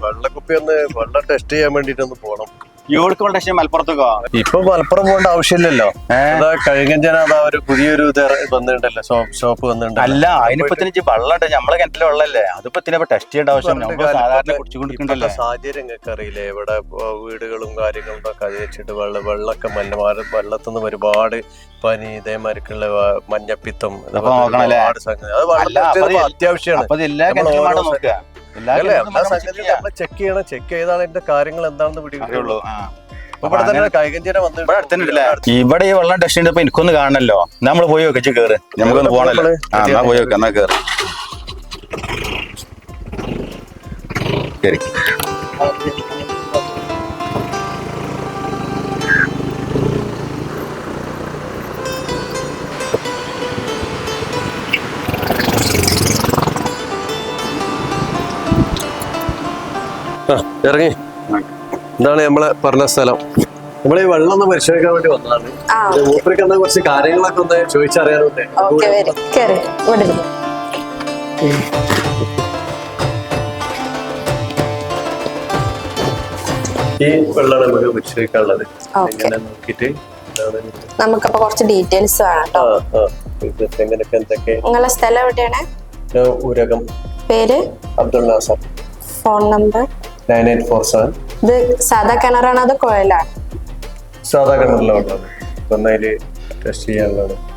വെള്ളക്കുപ്പി ഒന്ന് വെള്ളം ടെസ്റ്റ് ചെയ്യാൻ വേണ്ടിട്ട് ഒന്ന് പോണം. വെള്ളം ടെസ്റ്റ് മലപ്പുറത്തേക്കോ? ഇപ്പൊ മലപ്പുറം പോകേണ്ട ആവശ്യമില്ലല്ലോ. ഏ? അതാ ഒരു പുതിയൊരു ഇത് വന്നിട്ടുണ്ടല്ലോ ഷോപ്പ് ഷോപ്പ് വന്നിട്ടുണ്ടല്ലോ. അല്ല അതിനിപ്പോ തന്നെ വെള്ളം ഉണ്ട് നമ്മളെ കിണറ്റിലെ വെള്ളമല്ലേ? അതിപ്പോ തന്നെ ടെസ്റ്റ് ചെയ്യേണ്ട ആവശ്യം. സാധാരണ കുടിച്ചുകൊണ്ടിരിക്കണ്ടല്ലോ സാഹചര്യം നിങ്ങൾക്ക് അറിയില്ലേ? ഇവിടെ വീടുകളും കാര്യങ്ങളും ഒക്കെ വെച്ചിട്ട് വെള്ളം വെള്ളമൊക്കെ മഞ്ഞമാര് വെള്ളത്തുനിന്ന് ഒരുപാട് പനി ഇതേമാതിരിക്കുള്ള വ- മഞ്ഞപ്പിത്തം? ഒരുപാട് സംഗതി. അത് അത്യാവശ്യമാണ്. ചെക്ക് ചെയ്യണം. ചെക്ക് ചെയ്താണ് എന്റെ കാര്യങ്ങൾ എന്താണെന്ന് പിടികിട്ടുള്ളൂ ഇവിടെ തന്നെ കൈകഞ്ചന വന്ന് ഇവിടെ ഇവിടെ ഈ വെള്ളം ടെസ്റ്റ് ചെയ്തപ്പോ എനിക്കൊന്ന് കാണണല്ലോ. നമ്മൾ പോയി വെക്കച്ച് കേറ്. നമുക്കൊന്ന് പോണല്ലോ. ആ എന്നാ പോയി വെക്കാം എന്നാ കേറ്. കേറി ഇറങ്ങി. ഇതാണ് നമ്മളെ പറഞ്ഞ സ്ഥലം. നമ്മളെ വെള്ളം ഒന്ന് പരിശോധിക്കാൻ വേണ്ടി വന്നതാണ്. മൂപ്പർക്ക് എന്നാ കുറച്ച് കാര്യങ്ങളൊക്കെ ഒന്ന് ചോദിച്ചറിയാനുണ്ട്. ഓക്കെ കേറി ഇവിടെ ഈ വെള്ളമാണ് നമുക്ക് പരിശോധിക്കാനുള്ളത്. എങ്ങനെ നോക്കിട്ട്. നമുക്കപ്പോ കുറച്ച് ഡീറ്റെയിൽസ് വേണം നിങ്ങളെ സ്ഥലം എവിടെയാണ്? പേര്? Abdul Nasar phone number? Nine eight four seven. ഇത് സാധാ കിണറാണോ അതോ കുഴലാണ്? സാധാ കിണറിലെ ഉള്ളത്. ടെസ്റ്റ് ചെയ്യാനുള്ളതാണ്.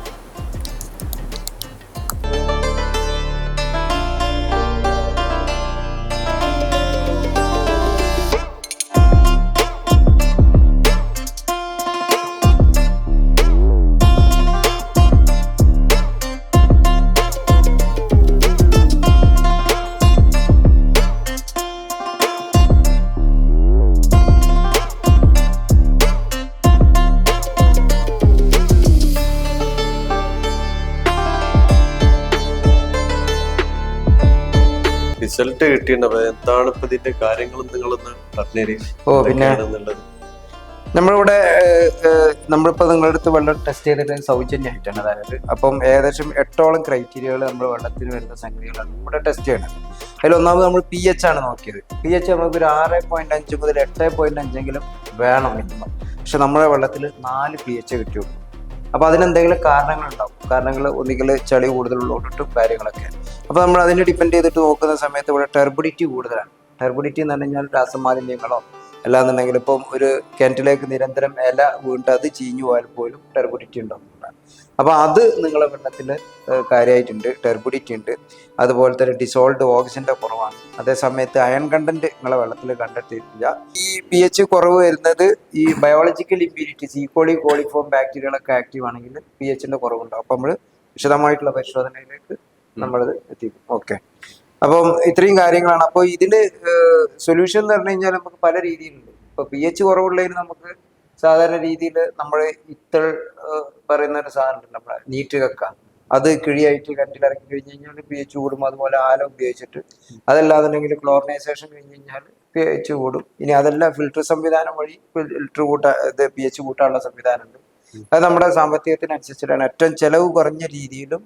റിസൾട്ട് കിട്ടിയിട്ടുണ്ട്. എന്താണ് ഇപ്പൊ ഇതിന്റെ കാര്യങ്ങൾ നിങ്ങളൊന്ന് പറഞ്ഞേരി? ഓ പിന്നെ. നമ്മളിവിടെ നമ്മളിപ്പോൾ നിങ്ങളുടെ അടുത്ത് വെള്ളം ടെസ്റ്റ് ചെയ്തിട്ട് സൗജന്യമായിട്ടാണ് അതായത്. അപ്പം ഏകദേശം എട്ടോളം ക്രൈറ്റീരിയകൾ നമ്മൾ വെള്ളത്തിന് വരുന്ന സംഗതികളാണ് ഇവിടെ ടെസ്റ്റ് ചെയ്യണത്. അതിൽ ഒന്നാമത് നമ്മൾ പി എച്ച് ആണ് നോക്കിയത്. പി എച്ച് നമുക്ക് ഒരു ആറ് പോയിന്റ് അഞ്ച് മുതൽ എട്ട് പോയിന്റ് അഞ്ചെങ്കിലും വേണം മിനിമം പക്ഷെ നമ്മുടെ വെള്ളത്തിൽ നാല് പി എച്ച് കിട്ടിയുള്ളൂ. അപ്പോൾ അതിനെന്തെങ്കിലും കാരണങ്ങളുണ്ടാവും. കാരണങ്ങൾ ഒന്നുകിൽ ചളി കൂടുതലുള്ളതുകൊണ്ടിട്ടും കാര്യങ്ങളൊക്കെ. അപ്പോൾ നമ്മൾ അതിനെ ഡിപ്പെൻഡ് ചെയ്തിട്ട് നോക്കുന്ന സമയത്ത് ഇവിടെ ടെർബിഡിറ്റി കൂടുതലാണ്. ടെർബിഡിറ്റി എന്ന് പറഞ്ഞു കഴിഞ്ഞാൽ രാസമാലിന്യങ്ങളോ അല്ലാന്നുണ്ടെങ്കിൽ ഇപ്പം ഒരു കിണറ്റിലേക്ക് നിരന്തരം ഇല വീണ്ട് അത് ചീഞ്ഞു പോയാൽ പോലും ടെർബിഡിറ്റി ഉണ്ടാകുന്നതാണ് അപ്പോൾ അത് നിങ്ങളെ വെള്ളത്തിൽ കാര്യമായിട്ടുണ്ട് ടെർബിഡിറ്റി ഉണ്ട്. അതുപോലെ തന്നെ ഡിസോൾഡ് ഓക്സിജന്റെ കുറവാണ്. അതേസമയത്ത് അയൺ കണ്ടന്റ് നിങ്ങളെ വെള്ളത്തിൽ കണ്ടെത്തിയിട്ടില്ല ഈ പി എച്ച് കുറവ് വരുന്നത് ഈ ബയോളജിക്കൽ ഇമ്പ്യൂരിറ്റീസ് കോളി കോളിഫോം ബാക്ടീരിയകളൊക്കെ ആക്റ്റീവ് ആണെങ്കിൽ പി എച്ചിന്റെ കുറവുണ്ടാവും. അപ്പൊ നമ്മൾ വിശദമായിട്ടുള്ള പരിശോധനയിലേക്ക് നമ്മളത് എത്തിക്കും ഓക്കെ. അപ്പം ഇത്രയും കാര്യങ്ങളാണ്. അപ്പോൾ ഇതിന്റെ സൊല്യൂഷൻ എന്ന് പറഞ്ഞു കഴിഞ്ഞാൽ നമുക്ക് പല രീതിയിലുണ്ട്. ഇപ്പൊ പി എച്ച് കുറവുള്ളതിന് നമുക്ക് സാധാരണ രീതിയിൽ നമ്മൾ ഇത്തൾ പറയുന്ന ഒരു സാധനം ഉണ്ട് നമ്മുടെ നീറ്റ് കക്ക. അത് കിഴിയായിട്ട് കിണറ്റിലിറക്കി കഴിഞ്ഞ് കഴിഞ്ഞാൽ പി എച്ച് കൂടും. അതുപോലെ ആലം ഉപയോഗിച്ചിട്ട്. അതല്ലാന്നുണ്ടെങ്കിൽ ക്ലോറിനൈസേഷൻ കഴിഞ്ഞ് കഴിഞ്ഞാൽ പി എച്ച് കൂടും. ഇനി അതെല്ലാം ഫിൽട്ടർ സംവിധാനം വഴി ഫിൽട്ടർ കൂട്ടാ ഇത് പി എച്ച് കൂട്ടാനുള്ള സംവിധാനമുണ്ട് അത് നമ്മുടെ സാമ്പത്തികത്തിനനുസരിച്ചിട്ടാണ്. ഏറ്റവും ചെലവ് കുറഞ്ഞ രീതിയിലും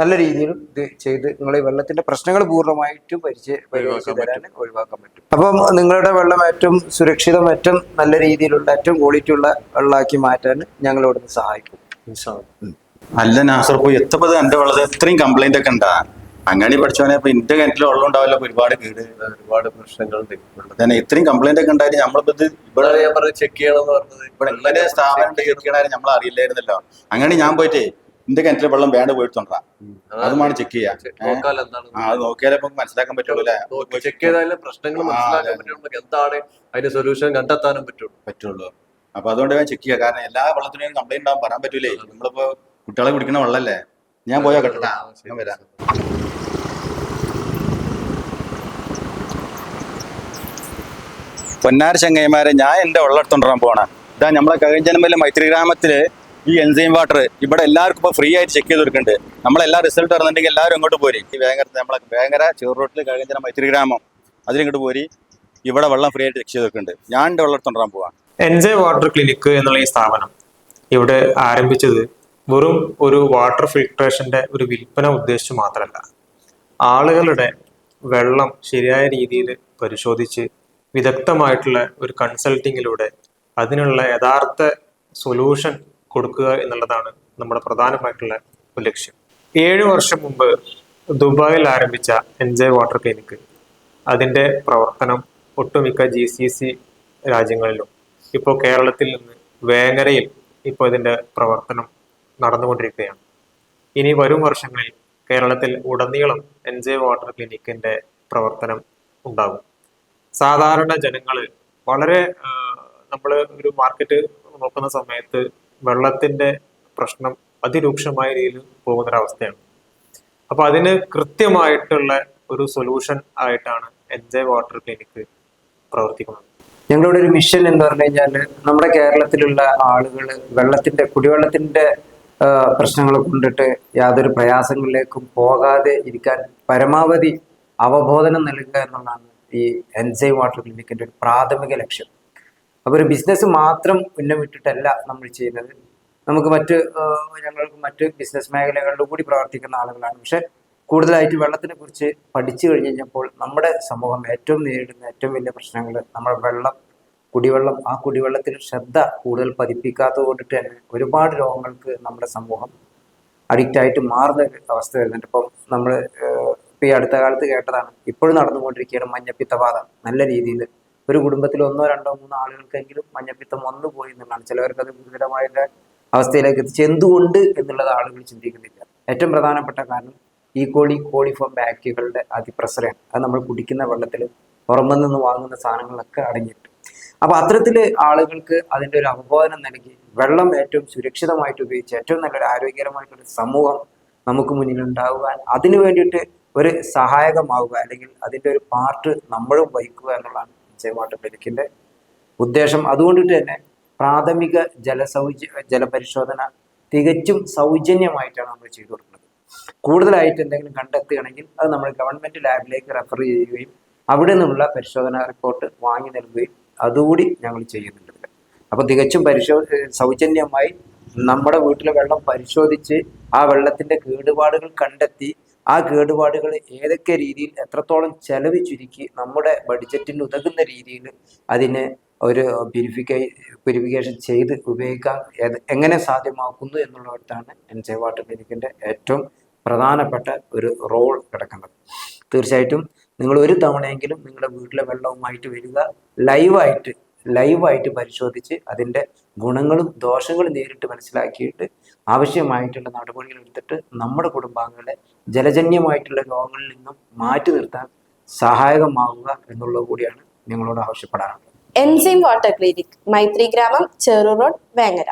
നല്ല രീതിയിലും ഇത് ചെയ്ത് നിങ്ങൾ ഈ വെള്ളത്തിന്റെ പ്രശ്നങ്ങൾ പൂർണമായിട്ടും പരിചയ പരിഹരിച്ച് തരാൻ ഒഴിവാക്കാൻ പറ്റും. അപ്പം നിങ്ങളുടെ വെള്ളം ഏറ്റവും സുരക്ഷിതം ഏറ്റവും നല്ല രീതിയിലുള്ള ഏറ്റവും ക്വാളിറ്റി ഉള്ള വെള്ളമാക്കി മാറ്റാൻ ഞങ്ങൾ ഇവിടുന്ന് സഹായിക്കും. അല്ല നാസർ പോയി എത്തപ്പത് എന്റെ വെള്ളത്തിൽ ഇത്രയും കംപ്ലൈന്റ് ഒക്കെ ഉണ്ടാ. അങ്ങനെ പഠിച്ചവനെ ഇപ്പൊ എന്റെ കിണറ്റിൽ വെള്ളം ഉണ്ടാവില്ല ഒരുപാട് വീട് ഒരുപാട് പ്രശ്നങ്ങളുണ്ട്. തന്നെ ഇത്രയും കംപ്ലൈന്റ് ഒക്കെ ഉണ്ടായിട്ട് നമ്മളിപ്പോ ഇത് ഇവിടെ ഞാൻ പറഞ്ഞത് ചെക്ക് ചെയ്യണമെന്ന് പറഞ്ഞത് ഇവിടെ ഇങ്ങനെ സ്ഥാപനം ചെക്ക് നമ്മൾ അറിയില്ലായിരുന്നല്ലോ. അങ്ങനെ ഞാൻ പോയിട്ട് എന്റെ കിണറ്റിലെ വെള്ളം വേണ്ട പോയിട്ടുണ്ടാ? അതുമാണ് ചെക്ക് ചെയ്യാം. അത് നോക്കിയാലേ നമുക്ക് മനസ്സിലാക്കാൻ പറ്റുള്ളൂ അല്ലേ? ചെക്ക് ചെയ്താലേ പ്രശ്നങ്ങൾ മനസ്സിലാക്കാൻ. പറ്റുള്ളൂ. നമുക്ക് എന്താണ് അതിന്റെ സൊല്യൂഷൻ കണ്ടെത്താനും പറ്റുള്ളൂ. പറ്റുള്ളൂ. അപ്പൊ അതുകൊണ്ട് ഞാൻ ചെക്ക് ചെയ്യാം. കാരണം എല്ലാ വെള്ളത്തിനും കംപ്ലൈന്റ് ഉണ്ടാവും പറയാൻ പറ്റൂലേ. നമ്മളിപ്പോ കുട്ടികളെ കുടിക്കുന്ന വെള്ളല്ലേ? ഞാൻ പോയാ കേട്ടാ ഞാൻ വരാം. പൊന്നാര ചങ്ങൈമാരെ ഞാൻ എന്റെ വെള്ളം എടുത്തോണ്ടാൻ പോണേ ഇതാ നമ്മളെ കഴിഞ്ഞ ജന്മയിലെ മൈത്രി ഗ്രാമത്തിൽ ഈ എൻസൈം വാട്ടർ ഇവിടെ എല്ലാവർക്കും ഇപ്പോൾ ഫ്രീ ആയിട്ട് ചെക്ക് ചെയ്ത് കൊടുക്കുന്നുണ്ട് നമ്മളെല്ലാ റിസൾട്ട് അറിഞ്ഞിട്ടുണ്ടെങ്കിൽ എല്ലാവരും ഇങ്ങോട്ട് പോരി. ഈ വേങ്ങര നമ്മളെ വേങ്ങര ചെറുറോട്ടിൽ കഴിഞ്ഞ മൈത്രി ഗ്രാമം. അതിലിങ്ങോട്ട് പോരി. ഇവിടെ വെള്ളം ഫ്രീ ആയിട്ട് ചെക്ക് ചെയ്ത് വെക്കുന്നുണ്ട് ഞാൻ എന്റെ വെള്ളം എടുത്തോണ്ടാൻ പോവാം. എൻജെ വാട്ടർ ക്ലിനിക്ക് എന്നുള്ള ഈ സ്ഥാപനം ഇവിടെ ആരംഭിച്ചത് വെറും ഒരു വാട്ടർ ഫിൽട്രേഷന്റെ ഒരു വിൽപ്പന ഉദ്ദേശിച്ചു മാത്രമല്ല. ആളുകളുടെ വെള്ളം ശരിയായ രീതിയിൽ പരിശോധിച്ച് വിദഗ്ധമായിട്ടുള്ള ഒരു കൺസൾട്ടിങ്ങിലൂടെ അതിനുള്ള യഥാർത്ഥ സൊല്യൂഷൻ കൊടുക്കുക എന്നുള്ളതാണ് നമ്മുടെ പ്രധാനമായിട്ടുള്ള ഒരു ലക്ഷ്യം. ഏഴ് വർഷം മുമ്പ് ദുബായിൽ ആരംഭിച്ച എൻജോയ് വാട്ടർ ക്ലിനിക്ക് അതിന്റെ പ്രവർത്തനം ഒട്ടുമിക്ക ജി സി സി രാജ്യങ്ങളിലും ഇപ്പോൾ കേരളത്തിൽ നിന്ന് വേങ്ങരയിൽ ഇപ്പോൾ ഇതിന്റെ പ്രവർത്തനം നടന്നുകൊണ്ടിരിക്കുകയാണ്. ഇനി വരും വർഷങ്ങളിൽ കേരളത്തിൽ ഉടനീളം എൻജെ വാട്ടർ ക്ലിനിക്കിന്റെ പ്രവർത്തനം ഉണ്ടാകും. സാധാരണ ജനങ്ങൾ വളരെ നമ്മൾ ഒരു മാർക്കറ്റ് നോക്കുന്ന സമയത്ത് വെള്ളത്തിന്റെ പ്രശ്നം അതിരൂക്ഷമായ രീതിയിൽ പോകുന്നൊരവസ്ഥയാണ്. അപ്പൊ അതിന് കൃത്യമായിട്ടുള്ള ഒരു സൊല്യൂഷൻ ആയിട്ടാണ് എൻജെ വാട്ടർ ക്ലിനിക്ക് പ്രവർത്തിക്കുന്നത്. ഞങ്ങളുടെ ഒരു മിഷൻ എന്ന് പറഞ്ഞു കഴിഞ്ഞാൽ നമ്മുടെ കേരളത്തിലുള്ള ആളുകൾ വെള്ളത്തിന്റെ കുടിവെള്ളത്തിന്റെ പ്രശ്നങ്ങൾ കൊണ്ടിട്ട് യാതൊരു പ്രയാസങ്ങളിലേക്കും പോകാതെ ഇരിക്കാൻ പരമാവധി അവബോധനം നൽകുക എന്നുള്ളതാണ് ഈ എൻസൈ വാട്ടർ ക്ലിനിക്കിന്റെ ഒരു പ്രാഥമിക ലക്ഷ്യം. അപ്പോൾ ഒരു ബിസിനസ് മാത്രം ഉന്നമിട്ടിട്ടല്ല നമ്മൾ ചെയ്യുന്നത്. നമുക്ക് മറ്റ് ഞങ്ങൾക്ക് മറ്റ് ബിസിനസ് മേഖലകളിലും കൂടി പ്രവർത്തിക്കുന്ന ആളുകളാണ്. പക്ഷെ കൂടുതലായിട്ട് വെള്ളത്തിനെ കുറിച്ച് പഠിച്ചു കഴിഞ്ഞ് കഴിഞ്ഞപ്പോൾ നമ്മുടെ സമൂഹം ഏറ്റവും നേരിടുന്ന ഏറ്റവും വലിയ പ്രശ്നങ്ങൾ നമ്മൾ വെള്ളം കുടിവെള്ളം. ആ കുടിവെള്ളത്തിൽ ശ്രദ്ധ കൂടുതൽ പതിപ്പിക്കാത്തത് കൊണ്ടിട്ട് തന്നെ ഒരുപാട് രോഗങ്ങൾക്ക് നമ്മുടെ സമൂഹം അഡിക്റ്റ് ആയിട്ട് മാറുന്ന അവസ്ഥ വരുന്നുണ്ട്. ഇപ്പം നമ്മൾ ഇപ്പം ഈ അടുത്ത കാലത്ത് കേട്ടതാണ് ഇപ്പോഴും നടന്നുകൊണ്ടിരിക്കുകയാണ് മഞ്ഞപ്പിത്തബാധ. നല്ല രീതിയിൽ ഒരു കുടുംബത്തിൽ ഒന്നോ രണ്ടോ മൂന്നോ ആളുകൾക്കെങ്കിലും മഞ്ഞപ്പിത്തം വന്നു പോയി എന്നുള്ളതാണ്. ചിലവർക്ക് അത് ഗുരുതരമായ അവസ്ഥയിലേക്ക് എത്തിച്ച്. എന്തുകൊണ്ട് എന്നുള്ളത് ആളുകൾ ചിന്തിക്കുന്നില്ല. ഏറ്റവും പ്രധാനപ്പെട്ട കാരണം ഈ കോളി കോളിഫോം ബാക്ടീരിയകളുടെ അതിപ്രസരമാണ്. അത് നമ്മൾ കുടിക്കുന്ന വെള്ളത്തിൽ പുറമെ നിന്ന് വാങ്ങുന്ന സാധനങ്ങളൊക്കെ അടങ്ങിയിട്ട്. അപ്പൊ അത്തരത്തിൽ ആളുകൾക്ക് അതിന്റെ ഒരു അവബോധനം നൽകി വെള്ളം ഏറ്റവും സുരക്ഷിതമായിട്ട് ഉപയോഗിച്ച് ഏറ്റവും നല്ലൊരു ആരോഗ്യകരമായിട്ടൊരു സമൂഹം നമുക്ക് മുന്നിൽ ഉണ്ടാകുവാൻ അതിനു വേണ്ടിയിട്ട് ഒരു സഹായകമാവുക അല്ലെങ്കിൽ അതിന്റെ ഒരു പാർട്ട് നമ്മളും വഹിക്കുക എന്നുള്ളതാണ് ജയവാട്ടർ മെലിക്കിന്റെ ഉദ്ദേശം അതുകൊണ്ടിട്ട് തന്നെ പ്രാഥമിക ജലസൗജ ജലപരിശോധന തികച്ചും സൗജന്യമായിട്ടാണ് നമ്മൾ ചെയ്തു കൊടുക്കുന്നത്. കൂടുതലായിട്ട് എന്തെങ്കിലും കണ്ടെത്തുകയാണെങ്കിൽ അത് നമ്മൾ ഗവൺമെന്റ് ലാബിലേക്ക് റെഫർ ചെയ്യുകയും അവിടെ നിന്നുള്ള പരിശോധനാ റിപ്പോർട്ട് വാങ്ങി നൽകുകയും അതുകൂടി ഞങ്ങൾ ചെയ്യുന്നുണ്ട്. അപ്പോൾ അപ്പൊ തികച്ചും പരിശോ സൗജന്യമായി നമ്മുടെ വീട്ടിലെ വെള്ളം പരിശോധിച്ച് ആ വെള്ളത്തിന്റെ കേടുപാടുകൾ കണ്ടെത്തി ആ കേടുപാടുകൾ ഏതൊക്കെ രീതിയിൽ എത്രത്തോളം ചെലവ് ചുരുക്കി നമ്മുടെ ബഡ്ജറ്റിന് ഉതകുന്ന രീതിയിൽ അതിനെ ഒരു പ്യൂരിഫിക്കൈ പ്യൂരിഫിക്കേഷൻ ചെയ്ത് ഉപയോഗിക്കാൻ എങ്ങനെ സാധ്യമാക്കുന്നു എന്നുള്ളിടത്താണ് എൻ ജെ വാട്ടർ ക്ലിനിക്കിന്റെ ഏറ്റവും പ്രധാനപ്പെട്ട ഒരു റോൾ കിടക്കുന്നത്. തീർച്ചയായിട്ടും നിങ്ങൾ ഒരു തവണയെങ്കിലും നിങ്ങളുടെ വീട്ടിലെ വെള്ളവുമായിട്ട് വരിക. ലൈവായിട്ട് ലൈവായിട്ട് പരിശോധിച്ച് അതിന്റെ ഗുണങ്ങളും ദോഷങ്ങളും നേരിട്ട് മനസ്സിലാക്കിയിട്ട് ആവശ്യമായിട്ടുള്ള നടപടികൾ എടുത്തിട്ട് നമ്മുടെ കുടുംബാംഗങ്ങളെ ജലജന്യമായിട്ടുള്ള രോഗങ്ങളിൽ നിന്നും മാറ്റി നിർത്താൻ സഹായകമാവുക എന്നുള്ളത് കൂടിയാണ് നിങ്ങളോട് ആവശ്യപ്പെടാറുള്ളത് എൻസൈം വാട്ടർ ക്ലിനിക് മൈത്രി ഗ്രാമം ചെറു റോഡ് വേങ്ങര.